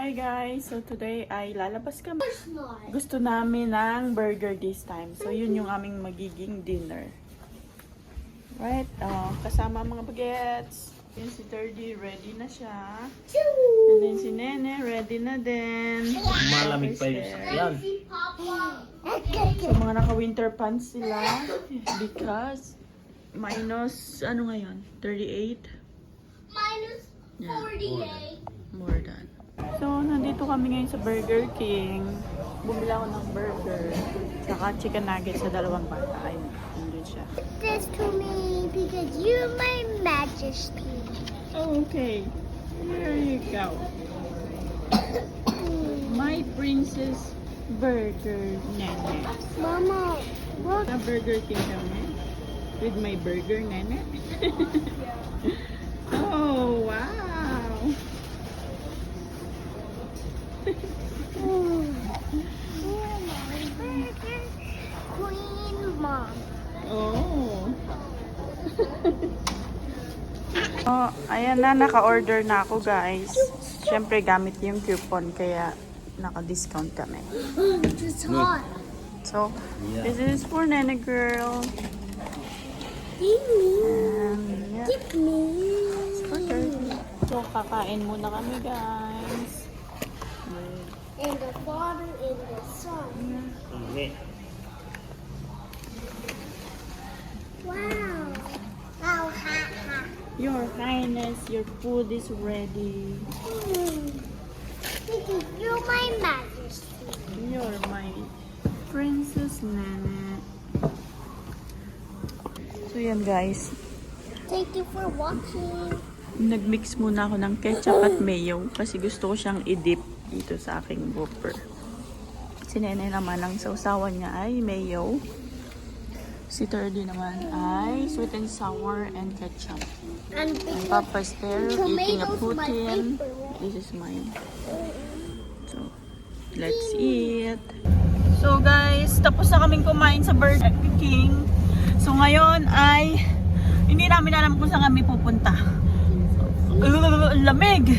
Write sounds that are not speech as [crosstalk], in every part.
Hi guys! So today ay lalabas kami. Gusto namin ng burger this time. So yun yung aming magiging dinner. Right? Oh, kasama ang mga bagets. Yun si Thirdy, ready na siya. And then si Nene, ready na din. Malamig pa yung sakyan. So mga naka-winter pants sila. Because minus, ano ngayon? 38? Minus Yeah. 48. More than. So, nandito kami ngayon sa Burger King. Bumili ako ng burger. Saka chicken nuggets sa dalawang bata. Ayun, nandun siya. This to me because you're my majesty. Oh, okay. Here you go. My princess burger nene. Mama, look. Sa Burger King kami. With my burger nene. [laughs] oh, wow. Ooh. You're my burger queen, mom. Oh. oh, ayan na, naka-order na ako guys. Siyempre gamit yung coupon kaya naka-discount kami. It's hot. So, Yeah. this is for Nene Girl. Give me. And yeah, Give me. So, kakain muna kami guys. And the father in the son. Hindi. Wow. Wow, ha, ha. Your Highness, your food is ready. Because you're my majesty. You're my princess Nene. So, yan guys. Thank you for watching. Nagmix muna ako ng ketchup at mayo kasi gusto ko siyang i-dip dito sa aking whopper. Si Nene naman ang sausawan niya ay mayo. Si Thirdy naman ay sweet and sour and ketchup. And And Papa's there eating a putin. This is mine. So, let's eat. So guys, tapos na kaming kumain sa Burger King. So ngayon ay hindi namin alam kung saan kami pupunta. Uh, [laughs] lamig!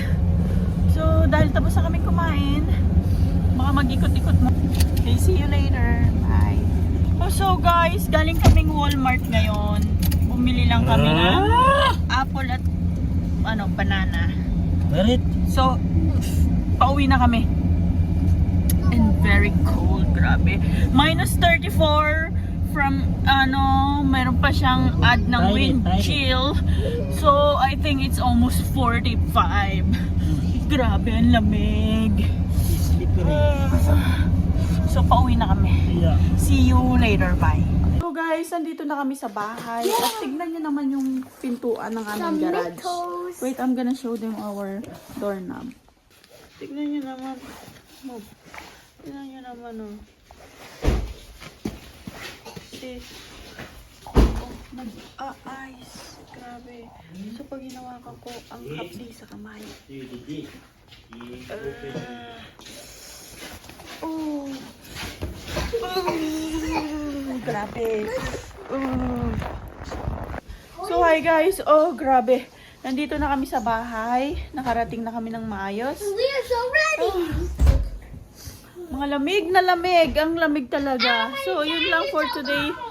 So dahil tapos na kaming kumain, baka mag-ikot-ikot mo. Okay, see you later. Bye. Oh, so guys, galing kaming Walmart ngayon. Bumili lang kami ng apple at ano, banana. Merit. So, pauwi na kami. And very cold, grabe. Minus 34 from, ano, meron pa siyang add ng wind chill. So, I think it's almost 45. Grabe, ang lamig. Slippery. So, pauwi na kami. Yeah. See you later, bye. So guys, nandito na kami sa bahay. At tignan nyo naman yung pintuan ng aming garage. Wait, I'm gonna show them our doorknob. Tignan nyo naman. Move. Tignan nyo naman, oh. See? Oh, nag-a-ice. Grabe. So, pag hinawakan ko ang kapsi sa kamay. Ah. oh. Oh. Grabe. Oh. So, hi guys. Oh, grabe. Nandito na kami sa bahay. Nakarating na kami ng maayos. We are so ready. Mga lamig na lamig. Ang lamig talaga. So, yun lang for today.